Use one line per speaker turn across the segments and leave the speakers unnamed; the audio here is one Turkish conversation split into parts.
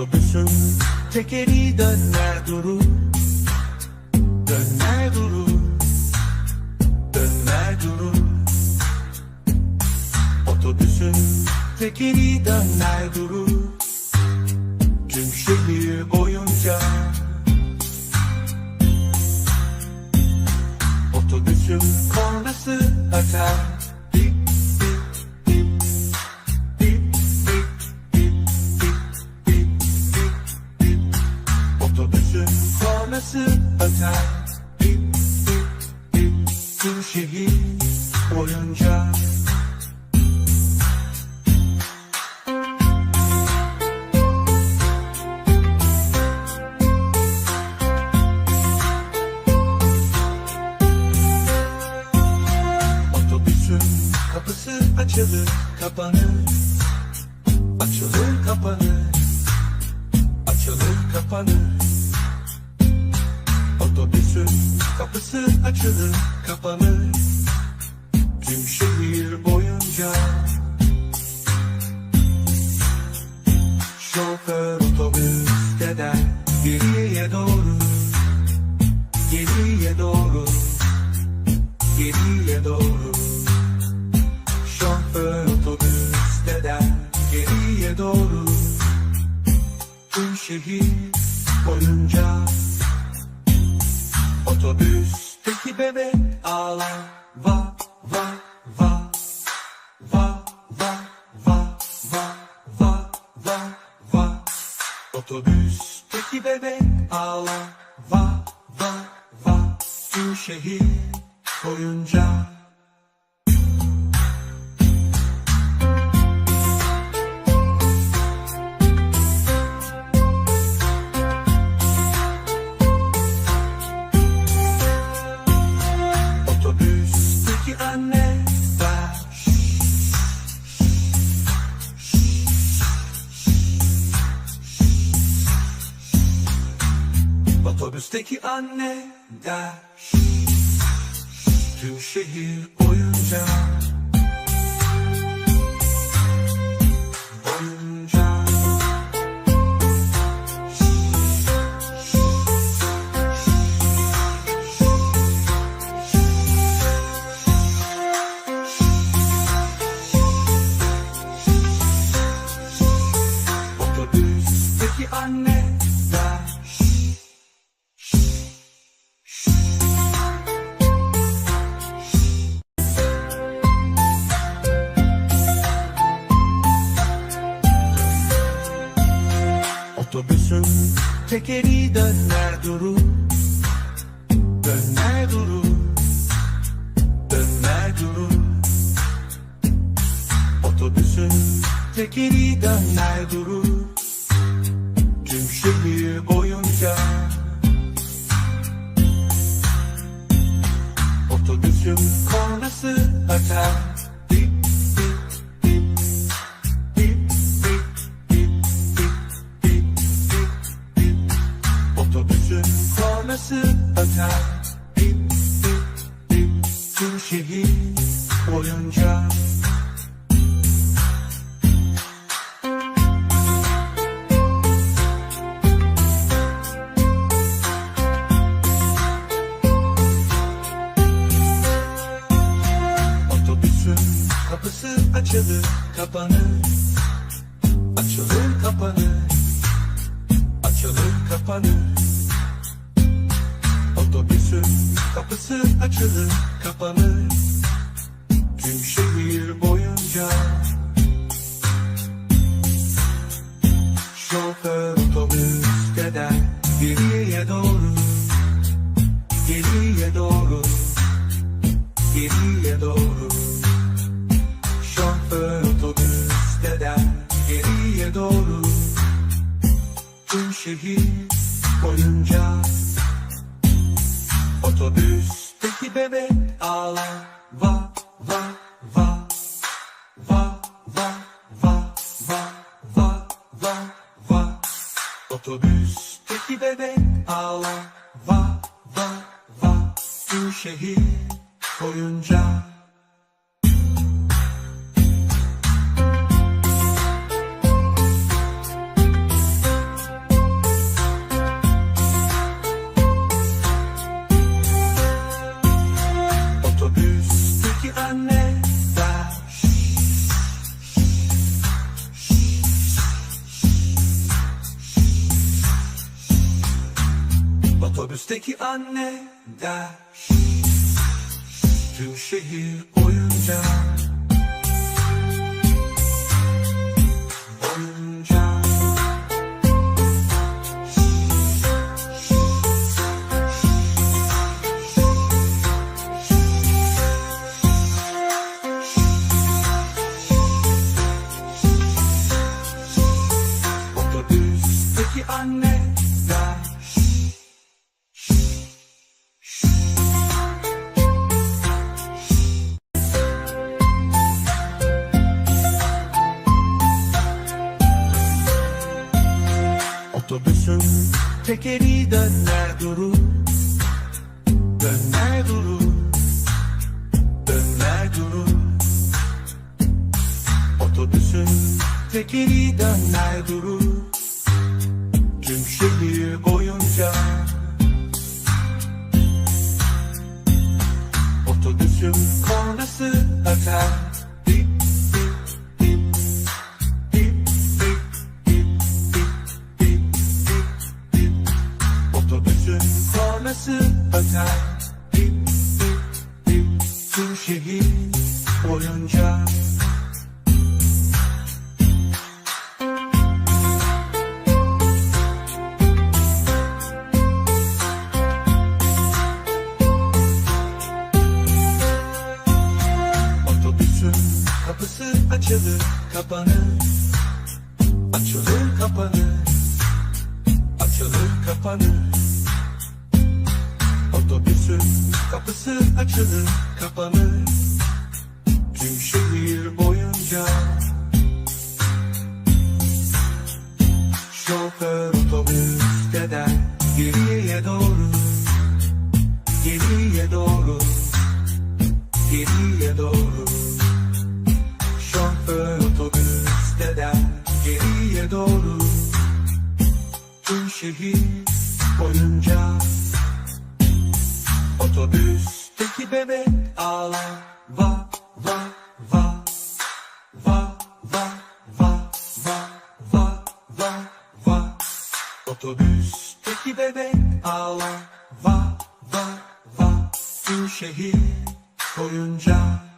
Otobüsün. Tekeri döner durur Döner durur Döner durur Otobüsün tekeri döner durur Tüm şehir boyunca Otobüsün kornası öter kapanır. Otobüsün kapısı açılır kapanır. Tüm şehir boyunca. Şoför otobüs der geriye doğru. Geriye doğru. Geriye doğru. Şoför otobüs der geriye doğru. Tüm şehir boyunca Otobüsteki bebek ağlar Va va va Va va va va va va va. Otobüsteki bebek ağlar Va va va. Tüm şehir boyunca Otobüsteki anne der Otobüsteki anne der. Tüm şehir boyunca Otobüsün tekeri döner durur Döner durur Döner durur Otobüsün tekeri döner durur boyunca. Otobüsün kornası öter Otobüsün kornası öter dip. Tüm şehir boyunca açılır kapanır. Açılır kapanır. Açılır kapanır. Otobüsün kapısı açılır kapanır. Tüm şehir boyunca. Şoför otobüs der geriye doğru. Geriye doğru. Geriye doğru doğru. Tüm şehir boyunca Otobüsteki bebek ağlar. Va va va Va va va va va va va. Otobüsteki bebek ağlar. Va va va Tüm şehir boyunca Otobüsteki anne der Tüm şehir Oyuncak tekeri döner durur Döner durur Döner durur Otobüsün tekeri döner durur Tüm şehir boyunca Otobüsün kornası öter Şehir boyunca Otobüsün kapısı açılır kapanır. Açılır kapanır. Açılır kapanır Otobüsün kapısı açılır kapanır. Tüm şehir boyunca. Şoför otobüs gider geriye doğru. Geriye doğru. Geriye doğru. Şoför otobüs gider geriye doğru. Tüm şehir boyunca Otobüsteki bebek ağlar va va va. Va va va va va va va. Otobüsteki bebek ağlar va va va. Tüm şehir boyunca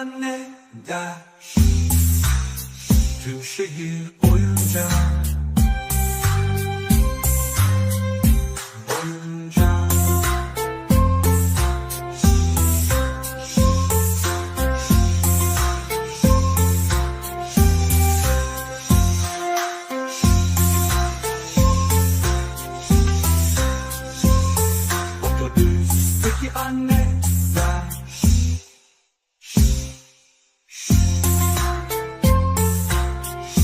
anne der. Tüm şehir oyuncak